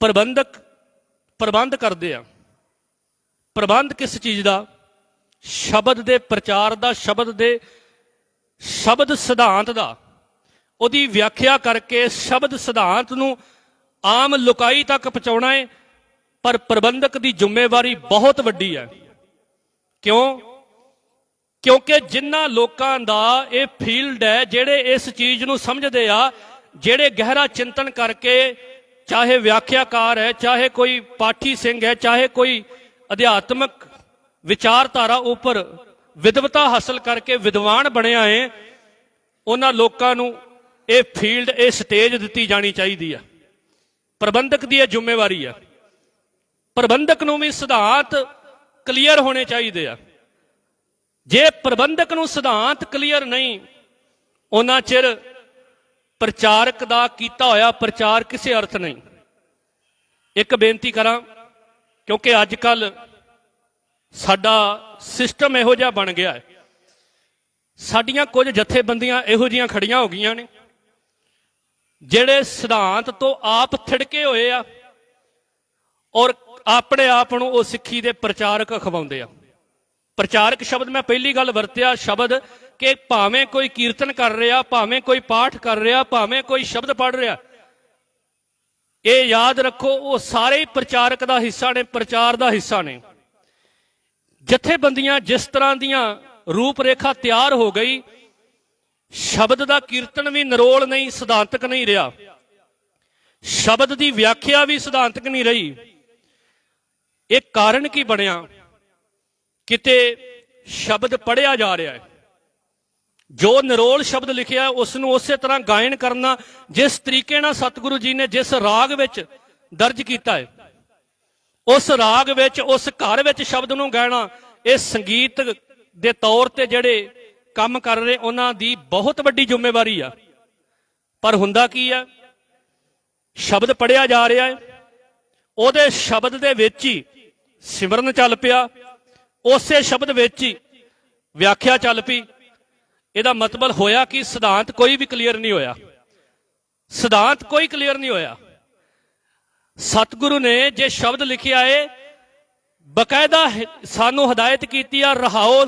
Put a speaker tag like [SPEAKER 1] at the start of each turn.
[SPEAKER 1] ਪ੍ਰਬੰਧਕ ਪ੍ਰਬੰਧ ਕਰਦੇ ਆ। ਪ੍ਰਬੰਧ ਕਿਸ ਚੀਜ਼ ਦਾ? ਸ਼ਬਦ ਦੇ ਪ੍ਰਚਾਰ ਦਾ, ਸ਼ਬਦ ਦੇ ਸ਼ਬਦ ਸਿਧਾਂਤ ਦਾ। ਉਹਦੀ ਵਿਆਖਿਆ ਕਰਕੇ ਸ਼ਬਦ ਸਿਧਾਂਤ ਨੂੰ ਆਮ ਲੋਕਾਈ ਤੱਕ ਪਹੁੰਚਾਉਣਾ ਹੈ ਪਰ ਪ੍ਰਬੰਧਕ ਦੀ ਜ਼ਿੰਮੇਵਾਰੀ ਬਹੁਤ ਵੱਡੀ ਹੈ। ਕਿਉਂ? ਕਿਉਂਕਿ ਜਿਨ੍ਹਾਂ ਲੋਕਾਂ ਦਾ ਇਹ ਫੀਲਡ ਹੈ, ਜਿਹੜੇ ਇਸ ਚੀਜ਼ ਨੂੰ ਸਮਝਦੇ ਆ, ਜਿਹੜੇ ਗਹਿਰਾ ਚਿੰਤਨ ਕਰਕੇ ਚਾਹੇ ਵਿਆਖਿਆਕਾਰ ਹੈ, ਚਾਹੇ ਕੋਈ ਪਾਠੀ ਸਿੰਘ ਹੈ, ਚਾਹੇ ਕੋਈ ਅਧਿਆਤਮਕ ਵਿਚਾਰਧਾਰਾ ਉੱਪਰ ਵਿਦਵਤਾ ਹਾਸਲ ਕਰਕੇ ਵਿਦਵਾਨ ਬਣਿਆ ਹੈ ਉਹਨਾਂ ਲੋਕਾਂ ਨੂੰ ਇਹ ਫੀਲਡ, ਇਹ ਸਟੇਜ ਦਿੱਤੀ ਜਾਣੀ ਚਾਹੀਦੀ ਹੈ ਪ੍ਰਬੰਧਕ ਦੀ ਇਹ ਜ਼ਿੰਮੇਵਾਰੀ ਹੈ ਪ੍ਰਬੰਧਕ ਨੂੰ ਵੀ ਸਿਧਾਂਤ ਕਲੀਅਰ ਹੋਣੇ ਚਾਹੀਦੇ ਆ। ਜੇ ਪ੍ਰਬੰਧਕ ਨੂੰ ਸਿਧਾਂਤ ਕਲੀਅਰ ਨਹੀਂ, ਉਹਨਾਂ ਚਿਰ ਪ੍ਰਚਾਰਕ ਦਾ ਕੀਤਾ ਹੋਇਆ ਪ੍ਰਚਾਰ ਕਿਸੇ ਅਰਥ ਨਹੀਂ। ਇੱਕ ਬੇਨਤੀ ਕਰਾਂ, ਕਿਉਂਕਿ ਅੱਜ ਕੱਲ ਸਾਡਾ ਸਿਸਟਮ ਇਹੋ ਜਿਹਾ ਬਣ ਗਿਆ ਹੈ। ਸਾਡੀਆਂ ਕੁਝ ਜਥੇਬੰਦੀਆਂ ਇਹੋ ਜਿਹੀਆਂ ਖੜੀਆਂ ਹੋ ਗਈਆਂ ਨੇ, ਜਿਹੜੇ ਸਿਧਾਂਤ ਤੋਂ ਆਪ ਥਿੜਕੇ ਹੋਏ ਆ ਔਰ ਆਪਣੇ ਆਪ ਨੂੰ ਉਹ ਸਿੱਖੀ ਦੇ ਪ੍ਰਚਾਰਕ ਅਖਵਾਉਂਦੇ ਆ। ਪ੍ਰਚਾਰਕ ਸ਼ਬਦ ਮੈਂ ਪਹਿਲੀ ਗੱਲ ਵਰਤਿਆ ਸ਼ਬਦ ਕਿ ਭਾਵੇਂ ਕੋਈ ਕੀਰਤਨ ਕਰ ਰਿਹਾ, ਭਾਵੇਂ ਕੋਈ ਪਾਠ ਕਰ ਰਿਹਾ, ਭਾਵੇਂ ਕੋਈ ਸ਼ਬਦ ਪੜ ਰਿਹਾ। ਇਹ ਯਾਦ ਰੱਖੋ, ਉਹ ਸਾਰੇ ਪ੍ਰਚਾਰਕ ਦਾ ਹਿੱਸਾ ਨੇ, ਪ੍ਰਚਾਰ ਦਾ ਹਿੱਸਾ ਨੇ। ਜਥੇਬੰਦੀਆਂ ਜਿਸ ਤਰ੍ਹਾਂ ਦੀਆਂ ਰੂਪ ਰੇਖਾ ਤਿਆਰ ਹੋ ਗਈ, ਸ਼ਬਦ ਦਾ ਕੀਰਤਨ ਵੀ ਨਿਰੋਲ ਨਹੀਂ, ਸਿਧਾਂਤਕ ਨਹੀਂ ਰਿਹਾ। ਸ਼ਬਦ ਦੀ ਵਿਆਖਿਆ ਵੀ ਸਿਧਾਂਤਕ ਨਹੀਂ ਰਹੀ। ਇਹ ਕਾਰਨ ਕੀ ਬਣਿਆ? ਕਿਤੇ ਸ਼ਬਦ ਪੜਿਆ ਜਾ ਰਿਹਾ ਹੈ। ਜੋ ਨਿਰੋਲ ਸ਼ਬਦ ਲਿਖਿਆ ਉਸ ਨੂੰ ਉਸੇ ਤਰ੍ਹਾਂ ਗਾਇਨ ਕਰਨਾ, ਜਿਸ ਤਰੀਕੇ ਨਾਲ ਸਤਿਗੁਰੂ ਜੀ ਨੇ ਜਿਸ ਰਾਗ ਵਿੱਚ ਦਰਜ ਕੀਤਾ ਹੈ, ਉਸ ਰਾਗ ਵਿੱਚ, ਉਸ ਘਰ ਵਿੱਚ ਸ਼ਬਦ ਨੂੰ ਗਾਇਣਾ, ਇਹ ਸੰਗੀਤ ਦੇ ਤੌਰ ਤੇ ਜਿਹੜੇ ਕੰਮ ਕਰ ਰਹੇ, ਉਹਨਾਂ ਦੀ ਬਹੁਤ ਵੱਡੀ ਜ਼ਿੰਮੇਵਾਰੀ ਆ। ਪਰ ਹੁੰਦਾ ਕੀ ਆ? ਸ਼ਬਦ ਪੜਿਆ ਜਾ ਰਿਹਾ ਹੈ, ਉਹਦੇ ਸ਼ਬਦ ਦੇ ਵਿੱਚ ਹੀ ਸਿਮਰਨ ਚੱਲ ਪਿਆ ਉਸੇ ਸ਼ਬਦ ਵਿੱਚ ਹੀ ਵਿਆਖਿਆ ਚੱਲ ਪਈ। ਇਹਦਾ ਮਤਲਬ ਹੋਇਆ ਕਿ ਸਿਧਾਂਤ ਕੋਈ ਵੀ ਕਲੀਅਰ ਨਹੀਂ ਹੋਇਆ। ਸਿਧਾਂਤ ਕੋਈ ਕਲੀਅਰ ਨਹੀਂ ਹੋਇਆ। ਸਤਿਗੁਰੂ ਨੇ ਜੇ ਸ਼ਬਦ ਲਿਖਿਆ ਏ, ਬਕਾਇਦਾ ਸਾਨੂੰ ਹਦਾਇਤ ਕੀਤੀ ਆ, ਰਹਾਓ